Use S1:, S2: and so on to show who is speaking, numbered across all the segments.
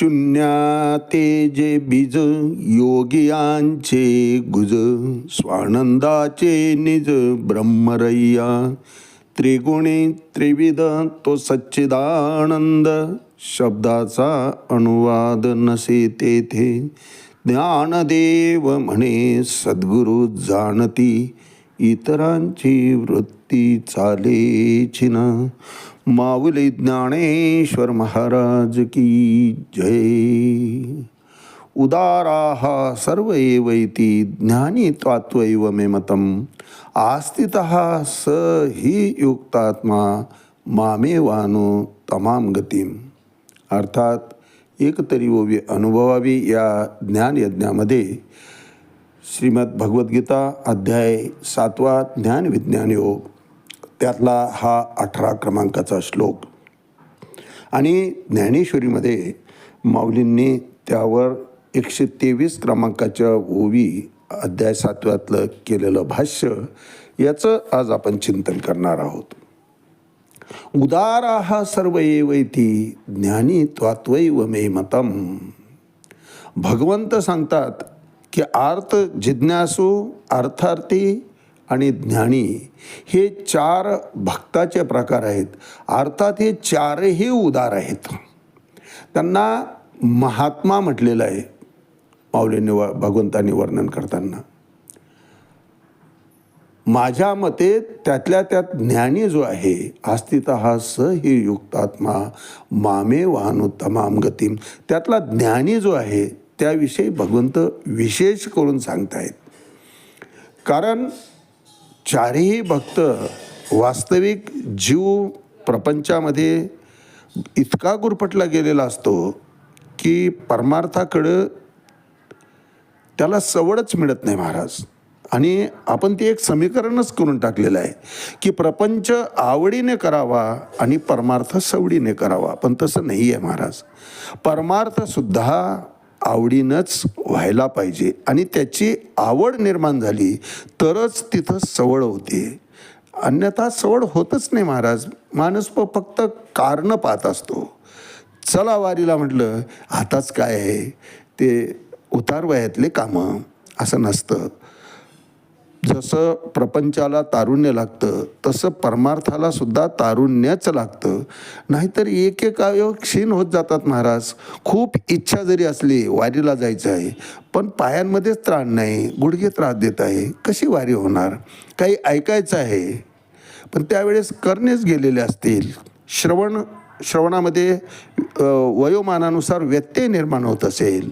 S1: शून्याते जे बीज योगियांचे गुज स्वानंदाचे निज ब्रह्मरय्या त्रिगुणी त्रिविध तो सच्चिदानंद शब्दाचा अनुवाद नसे तेथे. ज्ञानदेव म्हणे सद्गुरु जाणती इतरांची वृत्ती चालेची ना माऊली ज्ञानेश्वर महाराज की जय। उदाराः सर्व एवैति ज्ञानी त्वात्वैव मे मतम। आस्थितः स ही युक्तात्मा मामे वानो तमाम गतीम। अर्थात एकतरी ओवी अनुभवावी या ज्ञानयज्ञामध्ये श्रीमद भगवद्गीता अध्याय सातवा ज्ञान विज्ञान योग त्यातला हा अठरा क्रमांकाचा श्लोक. आणि ज्ञानेश्वरीमध्ये माऊलींनी त्यावर एकशे तेवीस क्रमांकाच्या ओवी अध्याय सातव्यातलं केलेलं भाष्य याचं आज आपण चिंतन करणार आहोत. उदाराः सर्व एवैती ज्ञानी त्वात्वैव मे मतम. भगवंत सांगतात की आर्त जिज्ञासू अर्थार्थी आणि ज्ञानी हे चार भक्ताचे प्रकार आहेत. अर्थात हे चारही उदार आहेत. त्यांना महात्मा म्हटलेलं आहे. माऊलींनी व भगवंतांनी वर्णन करताना. माझ्या मते त्यातल्या त्यात ज्ञानी जो आहे अस्तित हा स ही युक्तात्मा मामे वाहनो तमाम गतीम. त्यातला ज्ञानी जो आहे त्याविषयी भगवंत विशेष करून सांगतायत. कारण चारही भक्त वास्तविक जीव प्रपंचामध्ये इतका गुरफटला गेलेला असतो की परमार्थाकडं त्याला सवडच मिळत नाही महाराज. आणि आपण ते एक समीकरणच करून टाकलेलं आहे की प्रपंच आवडीने करावा आणि परमार्थ सवडीने करावा. पण तसं नाही आहे महाराज. परमार्थसुद्धा आवडीनंच व्हायला पाहिजे. आणि त्याची आवड निर्माण झाली तरच तिथं सवड होते. अन्यथा सवड होतच नाही महाराज. माणूस फक्त कारणं पाहत असतो. चला वारीला म्हटलं आताच काय आहे? ते उतार वयातले कामं. असं नसतं. जसं प्रपंचाला तारुण्य लागतं तसं परमार्थाला सुद्धा तारुण्यच लागतं. नाहीतर एक एक अवयव क्षीण होत जातात महाराज. खूप इच्छा जरी असली वारीला जायचं आहे पण पायांमध्येच त्राण नाही गुडघे त्रास देत आहे. कशी वारी होणार? काही ऐकायचं आहे? पण त्यावेळेस करणेच गेलेले असतील. श्रवण श्रवणामध्ये वयोमानानुसार व्यत्यय निर्माण होत असेल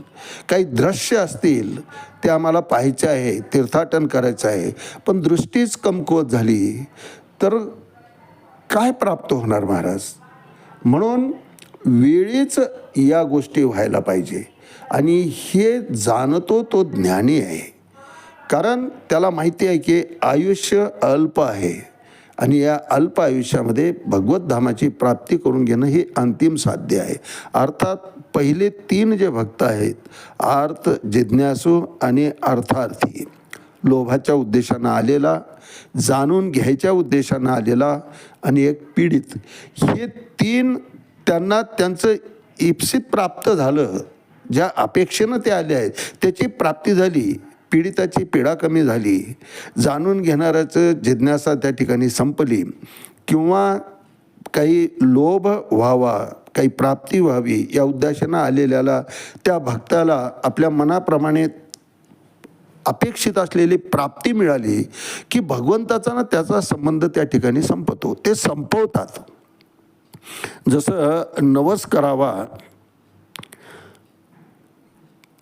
S1: काही दृश्य असतील ते आम्हाला पाहायचे आहे तीर्थाटन करायचं आहे. पण दृष्टीच कमकुवत झाली तर काय प्राप्त होणार महाराज? म्हणून वेळीच या गोष्टी व्हायला पाहिजे. आणि हे जाणतो तो ज्ञानी आहे. कारण त्याला माहिती आहे की आयुष्य अल्प आहे. आणि या अल्प आयुष्यामध्ये भगवतधामाची प्राप्ती करून घेणं हे अंतिम साध्य आहे. अर्थात पहिले तीन जे भक्त आहेत अर्थ जिज्ञासू आणि अर्थार्थी लोभाच्या उद्देशानं आलेला जाणून घ्यायच्या उद्देशानं आलेला आणि एक पीडित हे तीन त्यांना त्यांचं इप्सित प्राप्त झालं ज्या अपेक्षेनं ते आले आहेत त्याची प्राप्ती झाली पीडिताची पीडा कमी झाली जाणून घेणाऱ्याचं जिज्ञासा त्या ठिकाणी संपली. किंवा काही लोभ व्हावा काही प्राप्ती व्हावी या उद्देशानं आलेल्याला त्या भक्ताला आपल्या मनाप्रमाणे अपेक्षित असलेली प्राप्ती मिळाली की भगवंताचा ना त्याचा संबंध त्या ठिकाणी संपतो. ते संपवतात. जसं नवस करावा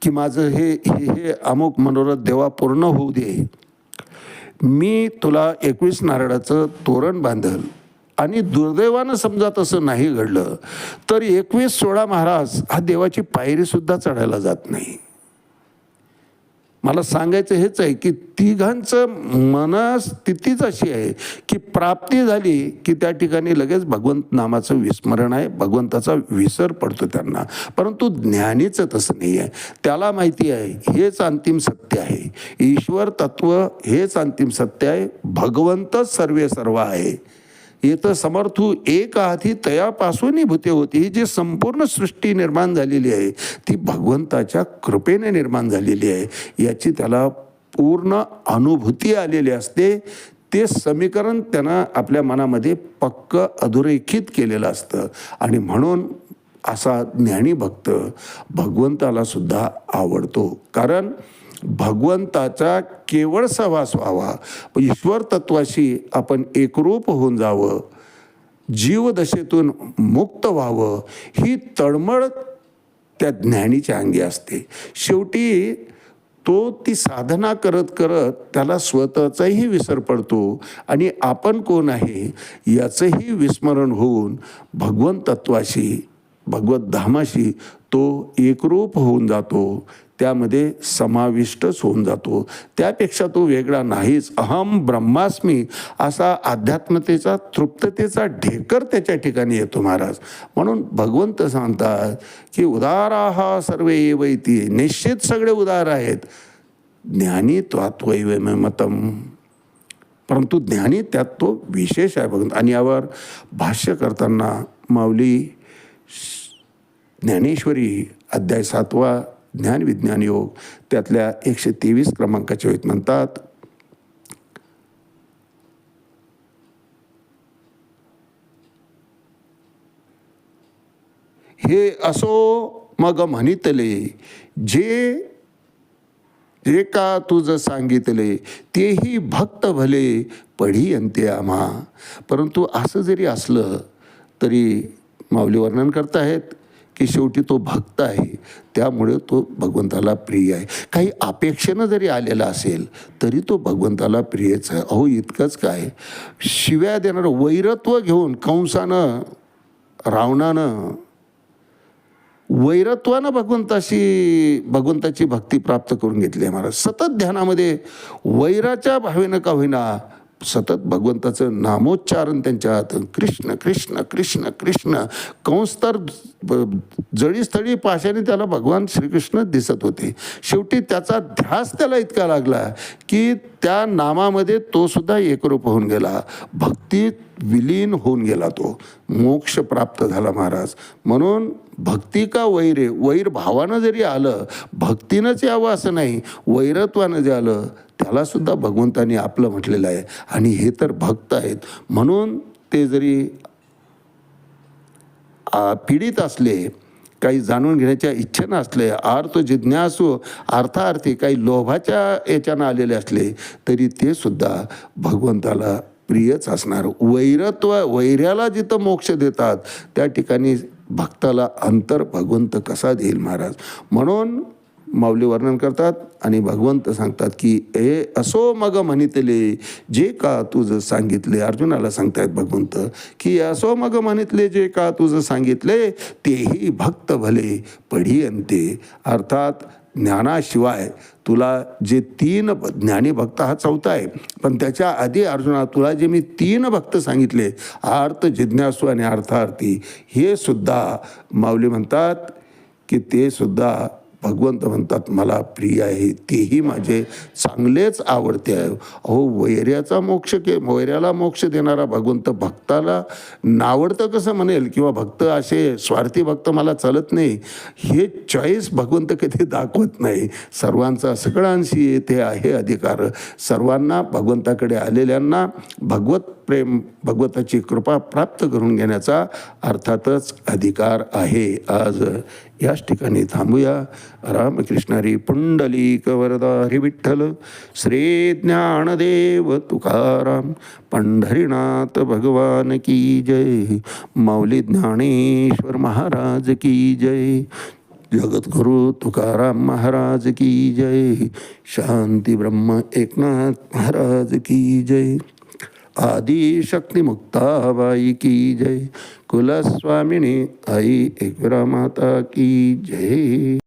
S1: की माझं हे हे हे अमुक मनोरथ देवा पूर्ण होऊ दे. मी तुला एकवीस नारळाचं तोरण बांधल आणि दुर्दैवानं समजा तसं नाही घडलं तर एकवीस सोळा महाराज हा देवाची पायरीसुद्धा चढायला जात नाही. मला सांगायचं हेच आहे की तिघांचं मनस्थितीच अशी आहे की प्राप्ती झाली की त्या ठिकाणी लगेच भगवंत नामाचं विस्मरण आहे भगवंताचा विसर पडतो त्यांना. परंतु ज्ञानीचं तसं नाही आहे. त्याला माहिती आहे हेच अंतिम सत्य आहे. ईश्वर तत्व हेच अंतिम सत्य आहे. भगवंतच सर्वे सर्व आहे. येतं समर्थू एक हाती तयापासूनही भूते होती. ही जी संपूर्ण सृष्टी निर्माण झालेली आहे ती भगवंताच्या कृपेने निर्माण झालेली आहे. याची त्याला पूर्ण अनुभूती आलेली असते. ते समीकरण त्यांना आपल्या मनामध्ये पक्क अधोरेखित केलेलं असतं. आणि म्हणून असा ज्ञानी भक्त भगवंताला सुद्धा आवडतो. कारण भगवंताचा केवळ सहवास व्हावा. ईश्वर तत्वाशी आपण एकरूप होऊन जावं. जीवदशेतून मुक्त व्हावं. ही तळमळ त्या ज्ञानीच्या अंगी असते. शेवटी तो ती साधना करत करत त्याला स्वतःचाही विसर पडतो. आणि आपण कोण आहे याचंही विस्मरण होऊन भगवंत तत्वाशी भगवत धामाशी तो एकरूप होऊन जातो. त्यामध्ये समाविष्टच होऊन जातो. त्यापेक्षा तो वेगळा नाहीच. अहम ब्रह्मास्मी असा अध्यात्मतेचा तृप्ततेचा ढेकर त्याच्या ठिकाणी येतो महाराज. म्हणून भगवंत सांगतात की उदारा हा सर्वे वैती निश्चित सगळे उदार आहेत. ज्ञानी त्वात्वैव मतम. परंतु ज्ञानी त्यात तो विशेष आहे भगवंत. आणि यावर भाष्य करताना माऊली ज्ञानेश्वरी अध्याय सातवा ज्ञान विज्ञान योग. त्यातल्या एकशे तेवीस क्रमांकाच्या वेळेत म्हणतात हे असो मग म्हणितले जे जे का तुझं सांगितले तेही भक्त भले पढी अंते आम्हा. परंतु असं जरी असलं तरी माऊली वर्णन करतायत की शेवटी तो भक्त आहे. त्यामुळे तो भगवंताला प्रिय आहे. काही अपेक्षेनं जरी आलेला असेल तरी तो भगवंताला प्रियच आहे. अहो इतकंच काय? शिव्या देणारं वैरत्व घेऊन कंसानं रावणानं वैरत्वानं भगवंताशी भगवंताची भक्ती प्राप्त करून घेतली आहे महाराज. सतत ध्यानामध्ये वैराच्या भावेनं का होईना सतत भगवंताचं नामोच्चारण त्यांच्या कृष्ण कृष्ण कृष्ण कृष्ण. कंस तर जळीस्थळी पाशाने त्याला भगवान श्रीकृष्ण दिसत होते. शेवटी त्याचा ध्यास त्याला इतका लागला की त्या नामामध्ये तो सुद्धा एकरूप होऊन गेला. भक्तीत विलीन होऊन गेला तो. मोक्ष प्राप्त झाला महाराज. म्हणून भक्ती का वैरे? वैर भावानं जरी आलं भक्तीनंच यावं असं नाही. वैरत्वानं जे आलं त्याला सुद्धा भगवंतानी आपलं म्हटलेलं आहे आणि हे तर भक्त आहेत. म्हणून ते जरी पीडित असले काही जाणून घेण्याच्या इच्छेनं असले आर्थ जिज्ञासू अर्थार्थी काही लोभाच्या याच्यानं आलेले असले तरी ते सुद्धा भगवंताला प्रियच असणार. वैरत्व वैराला जिथं मोक्ष देतात त्या ठिकाणी भक्ताला अंतर भगवंत कसा देईल महाराज? म्हणून माऊली वर्णन करतात आणि भगवंत सांगतात की ए असो मग म्हणितले जे का तुझं सांगितले. अर्जुनाला सांगतायत भगवंत की असो मग म्हणितले जे का तुझं सांगितले तेही भक्त भले पढी अंते अर्थात ज्ञानाशिवाय तुला जे तीन ज्ञानी भक्त हा चौथा आहे पण त्याच्या आधी अर्जुना तुला जे मी तीन भक्त सांगितले अर्थ जिज्ञासू आणि अर्थार्थी हे सुद्धा माऊली म्हणतात की ते सुद्धा भगवंत म्हणतात मला प्रिय आहे तेही माझे चांगलेच आवडते आहे. अहो वैर्याचा मोक्ष के वैऱ्याला मोक्ष देणारा भगवंत भक्ताला नावडतं कसं म्हणेल? किंवा भक्त असे स्वार्थी भक्त मला चालत नाही हे चॉईस भगवंत कधी दाखवत नाही. सर्वांचा सगळ्यांशी येथे आहे अधिकार. सर्वांना भगवंताकडे आलेल्यांना भगवत प्रेम भगवताची कृपा प्राप्त करून घेण्याचा अर्थातच अधिकार आहे. आज याच ठिकाणी थांबूया. रामकृष्णारी पुंडलिक वरदा विठ्ठल श्री ज्ञानदेव तुकाराम पंढरीनाथ भगवान की जय माऊली ज्ञानेश्वर महाराज की जय जगद्गुरु तुकाराम महाराज की जय शांती ब्रह्म एकनाथ महाराज की जय. आदि शक्ती की जय। कुलस्वामिनी आई एकरा माता की जय।